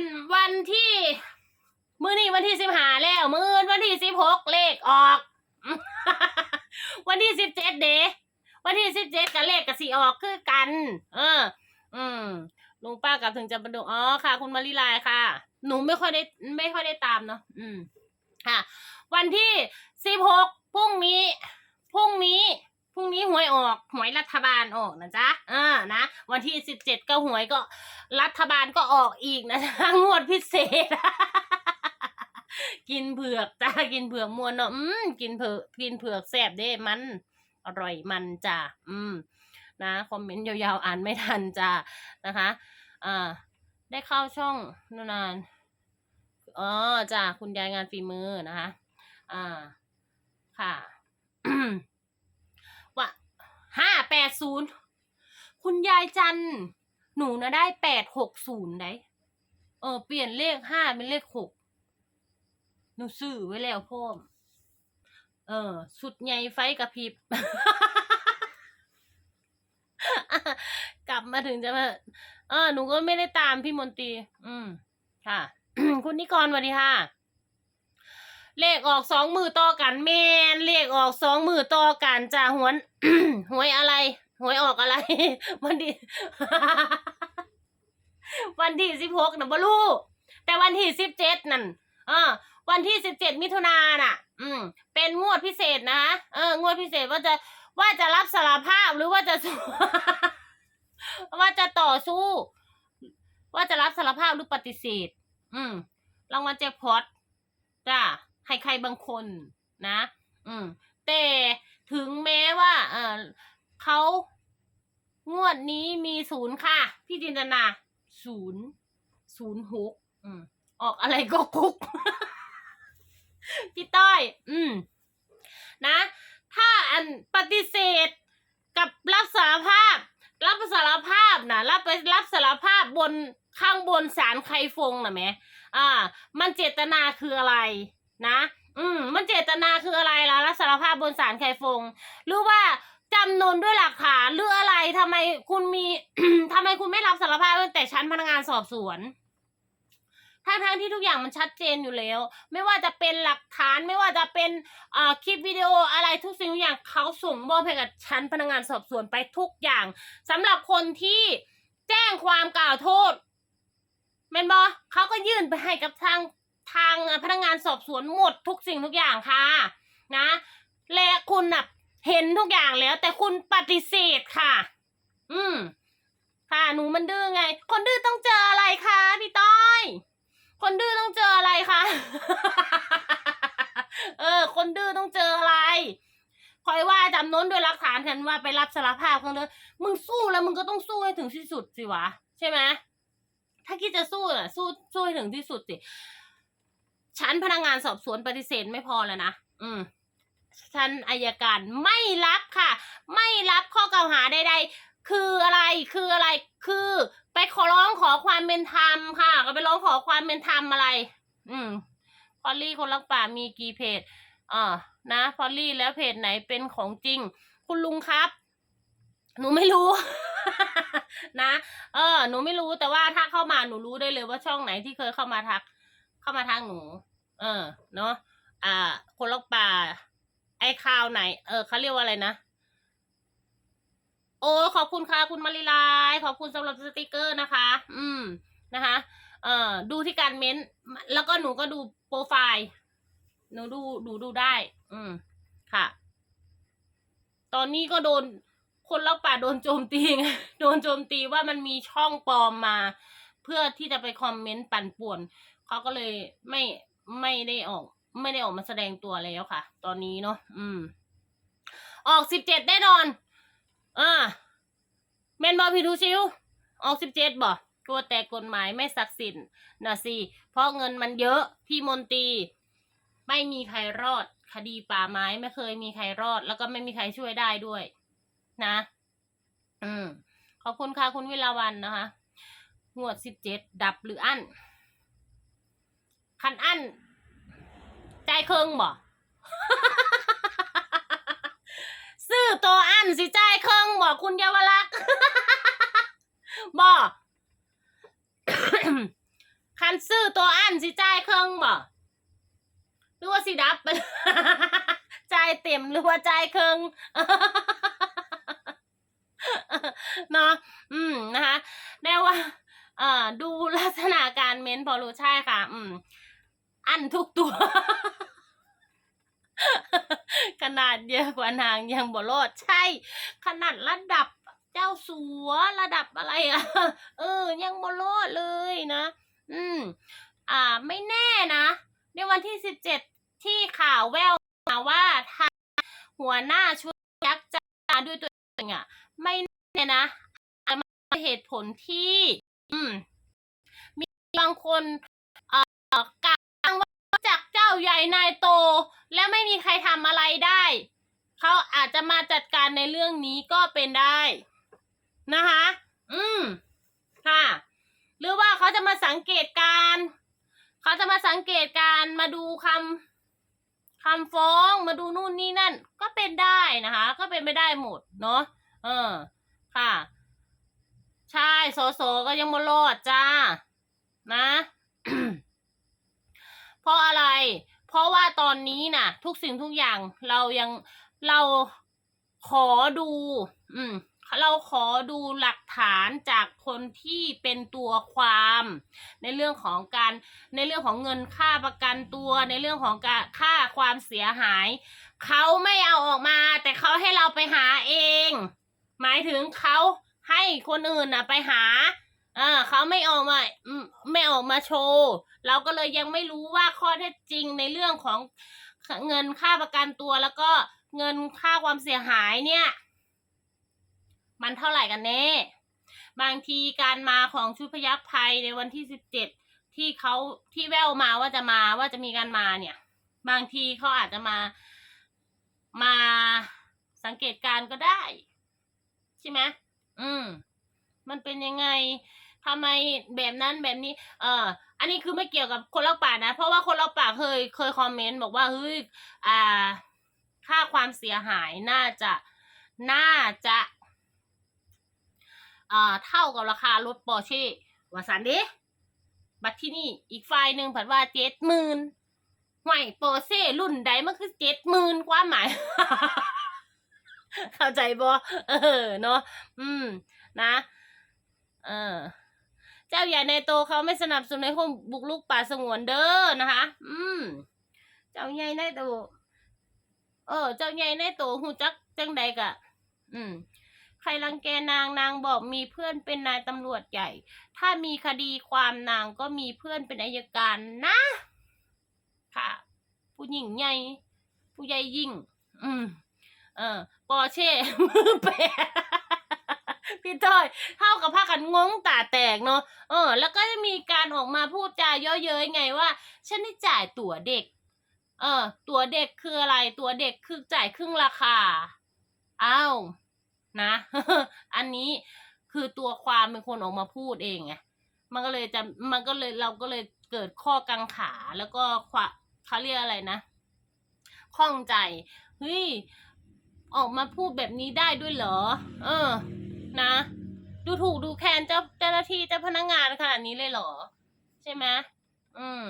นวันที่มื้อนี้วันที่สิบห้าแล้วมื้อวันที่สิบหกเลขออก วันที่สิบเจ็ดเดวันที่สิบเจ็ดกับเลขกับสีออกคือกัน เออ อืมลุงป้ากับถึงจะบรรดุอ๋อค่ะ คุณมาริลายค่ะ หนูไม่ค่อยได้ไม่ค่อยได้ตามเนาะอืมค่ะ วันที่สิบหกพรุ่งนี้พรุ่งนี้ รุ่งนี้หวยออกหวยรัฐบาลออกนะจ๊ะเออนะวันที่สิบเจ็ดก็หวยก็รัฐบาลก็ออกอีกนะจ๊ะงวดพิเศษ กินเผือกจ้ากินเผือกมวนเนาะอืมกินเผือกกินเผือกแซ่บเด้มันอร่อยมันจ้าอืมนะคอมเมนต์ยาวๆอ่านไม่ทันจ้านะคะอ่าได้เข้าช่องนนานอ๋อจ้าคุณยายงานฝีมือนะคะ อ่าค่ะ ห้าแปดศูนย์คุณยายจันหนูนะได้แปดหกศูนย์ได้เออ เปลี่ยนเลขห้าเป็นเลขหกหนูซื้อไว้แล้วพ่อม เออ สุดใหญ่ไฟกระพริบ กลับมาถึงจะมาเออ หนูก็ไม่ได้ตามพี่มนตรี อืม ค่ะ คุณนิกรสวัสดีค่ะ เลขออกสองมือต่อกันแมนเลขออกสองมือต่อกันจ้าหวนหวยอะไร หวยออกอะไร วันที่ วันที่สิบหกนะบลูแต่วันที่สิบเจ็ดนั่นเออวันที่สิบเจ็ดมิถุนานน่ะ อืม เป็นงวดพิเศษนะเอองวดพิเศษว่าจะว่าจะรับสารภาพหรือว่าจะว่าจะต่อสู้ ว่าจะรับสารภาพหรือปฏิเสธ อืมรางวัลแจ็คพอตจ้า ใครบางคนนะ อืม แต่ถึงแม้ว่า เออเขางวดนี้มีศูนย์ค่ะ พี่จินตนาศูนย์ศูนย์หกอืม ออกอะไรก็คุก พี่ต้อย อืม นะ ถ้าอันปฏิเสธกับรับสารภาพ รับสารภาพนะรับไปรับสารภาพบนข้างบนศาลใครฟงนะแม่อ่า มันเจตนาคืออะไร นะ อืม มันเจตนาคืออะไรล่ะรับสารภาพบนศาลใครฟง หรือว่าจำนนด้วยหลักฐานหรืออะไรทำไมคุณมี ทำไมคุณไม่รับสารภาพตั้งแต่ชั้นพนักงานสอบสวนทั้งทั้งที่ทุกอย่างมันชัดเจนอยู่แล้ว ไม่ว่าจะเป็นหลักฐานไม่ว่าจะเป็นอ่าคลิปวิดีโออะไรทุกสิ่งทุกอย่างเขาส่งมอบให้กับชั้นพนักงานสอบสวนไปทุกอย่างสำหรับคนที่แจ้งความกล่าวโทษเมนบอเขาก็ยื่นไปให้กับทาง ทางพนักงานสอบสวนหมดทุกสิ่งทุกอย่างค่ะนะ และคุณน่ะเห็นทุกอย่างแล้ว แต่คุณปฏิเสธค่ะ อืม ค่ะหนูมันดื้อไง คนดื้อต้องเจออะไรคะพี่ต้อย คนดื้อต้องเจออะไรคะเออ คนดื้อต้องเจออะไรคอยว่าจำน้นด้วยหลักฐานกันว่าไปรับสารภาพกันเลยมึงสู้แล้วมึงก็ต้องสู้ให้ถึงที่สุดสิวะ ใช่ไหมถ้าคิดจะสู้อะ สู้สู้ให้ถึงที่สุดสิ ชั้นพนักงานสอบสวนปฏิเสธไม่พอแล้วนะ อืมชั้นอายการไม่รับค่ะ ไม่รับข้อกล่าวหาใดๆ คืออะไรคืออะไรคือ ไปขอร้องขอความเป็นธรรมค่ะ ก็ไปร้องขอความเป็นธรรมอะไร อืมพอลลี่คนรักป่ามีกี่เพจอ่านะพอลลี่แล้วเพจไหนเป็นของจริง คุณลุงครับ หนูไม่รู้ นะ เออ หนูไม่รู้แต่ว่าถ้าเข้ามาหนูรู้ได้เลยว่าช่องไหนที่เคยเข้ามาทัก เข้ามาทางหนู เออ เนาะอ่า คนรักป่า ไอ้ข่าวไหน เออเขาเรียกว่าอะไรนะ โอ้ ขอบคุณค่ะคุณมาริลาย ขอบคุณสำหรับสติกเกอร์นะคะ อืม นะคะ เอ่อ ดูที่การเม้นต์แล้วก็หนูก็ดูโปรไฟล์ หนูดูดูดูได้ อืม ค่ะ ตอนนี้ก็โดนคนรักป่าโดนโจมตีไงโดนโจมตีว่ามันมีช่องปลอมมา เพื่อที่จะไปคอมเมนต์ปั่นป่วน เขาก็เลยไม่ ไม่ได้ออก ไม่ได้ออกมาแสดงตัวแล้วค่ะ ตอนนี้เนาะอืม ออกสิบเจ็ดแน่นอนอ่าเมนบอพีทูชิว ออกสิบเจ็ดบ่กลัวแต่กฎหมายไม่ศักดิ์สิทธิ์นะสิเพราะเงินมันเยอะพี่มนตรีไม่มีใครรอด คดีป่าไม้ไม่เคยมีใครรอด แล้วก็ไม่มีใครช่วยได้ด้วย นะ อืมขอบคุณค่ะคุณวิลาวันนะคะงวดสิบเจ็ดดับหรืออั้น คันอั้นใจเครื่องบ่ซื้อตัวอันสิใจายเครื่องบอกคุณเยาวลักษ์บอกคันซื้อตัวอันสิจ่ายเครื่องบ่หรือว่าสิดับจ่ายเต็มหรือว่าจ่ายเครื่องเนาะอืมนะคะแน่ว่า เอ่อ ดูลักษณะการเม้นพอรู้ใช่ค่ะ อืม อันทุกตัว ขนาดเยอะกว่านางยังบ่รอดใช่ ขนาดระดับเจ้าสัวระดับอะไรอะเออ ยังบ่รอดเลยนะ อืม อ่า ไม่แน่นะ ในวันที่สิบเจ็ดที่ข่าวแววมาว่าทางหัวหน้าชุดยักษ์จะมาด้วยตัวเองอะไม่แน่นะมาเหตุผลที่ อืม มีบางคนเอ่อกล่า ใหญ่นายโต และไม่มีใครทำอะไรได้ เขาอาจจะมาจัดการในเรื่องนี้ก็เป็นได้ นะคะ อืม ค่ะ หรือว่าเขาจะมาสังเกตการ เขาจะมาสังเกตการมาดูคำคำฟ้องมาดูนู่นนี่นั่น ก็เป็นได้นะคะ ก็เป็นไม่ได้หมดเนาะ เออ ค่ะ ใช่โสโสก็ยังม่รอดจ้า นะ เพราะอะไร เพราะว่าตอนนี้น่ะ ทุกสิ่งทุกอย่างเรายังเราขอดู อืมเราขอดูหลักฐานจากคนที่เป็นตัวความ ในเรื่องของการในเรื่องของเงินค่าประกันตัว ในเรื่องของการค่าความเสียหาย เขาไม่เอาออกมา แต่เขาให้เราไปหาเอง หมายถึงเขาให้คนอื่นน่ะไปหา ออเขาไม่ออกมาไม่ออกมาโชว์ เราก็เลยยังไม่รู้ว่าข้อเท็จจริงในเรื่องของเงินค่าประกันตัวแล้วก็เงินค่าความเสียหายเนี่ย มันเท่าไหร่กันแน่ บางทีการมาของชุดพยัคฆ์ไทยในวันที่สิบเจ็ดที่เขาที่แววมาว่าจะมาว่าจะมีการมาเนี่ย บางทีเขาอาจจะมามาสังเกตการก็ได้ ใช่ไหมอืม มันเป็นยังไงทำไมแบบนั้นแบบนี้ เอออันนี้คือไม่เกี่ยวกับคนเล่าป่ากนะ เพราะว่าคนเล่าป่ากเคยเคยคอมเมนต์บอกว่าเฮ้ย อ่า ค่าความเสียหายน่าจะ น่าจะ เอ่าเท่ากับราคารถปอร์เช่วาสันเดบัตรที่นี่อีกฝ่ายหนึ่งผัดว่าเจ็ดหมื่นห่วยปอร์เช่รุ่นใดมันคือเจ็ดหมื่นความหมาย เข้าใจบ่เออ เนาะ อืม นะ ออเจ้าใหญ่ในโตเขาไม่สนับสนุนให้คนบุกลุกป่าสงวนเด้อนะคะ อืม เจ้าใหญ่ในโต เออ เจ้าใหญ่ในโตหูจักจังใดกะ อืม ใครรังแกนางนางบอกมีเพื่อนเป็นนายตำรวจใหญ่ ถ้ามีคดีความนางก็มีเพื่อนเป็นอายการนะ ค่ะ ผู้หญิงใหญ่ผู้ใหญ่ยิ่ง อืม เออปอร์เช่มือแป พี่ต้อยเท่ากับพากันงงตาแตกเนาะเออ แล้วก็จะมีการออกมาพูดจาเยอะเย้ยไงว่า ฉันได้จ่ายตั๋วเด็ก เออ ตั๋วเด็กคืออะไร ตั๋วเด็กคือจ่ายครึ่งราคาอ้าวนะ อันนี้คือตัวความเป็นคนออกมาพูดเองไงมันก็เลยจะมันก็เลยเราก็เลยเกิดข้อกังขาแล้วก็ควาเขาเรียกอะไรนะข้องใจเฮ้ยออกมาพูดแบบนี้ได้ด้วยเหรอ เออ นะ ดูถูกดูแคลนเจ้าเจ้าหน้าที่เจ้าพนักงานขนาดนี้เลยเหรอ ใช่ไหมอืม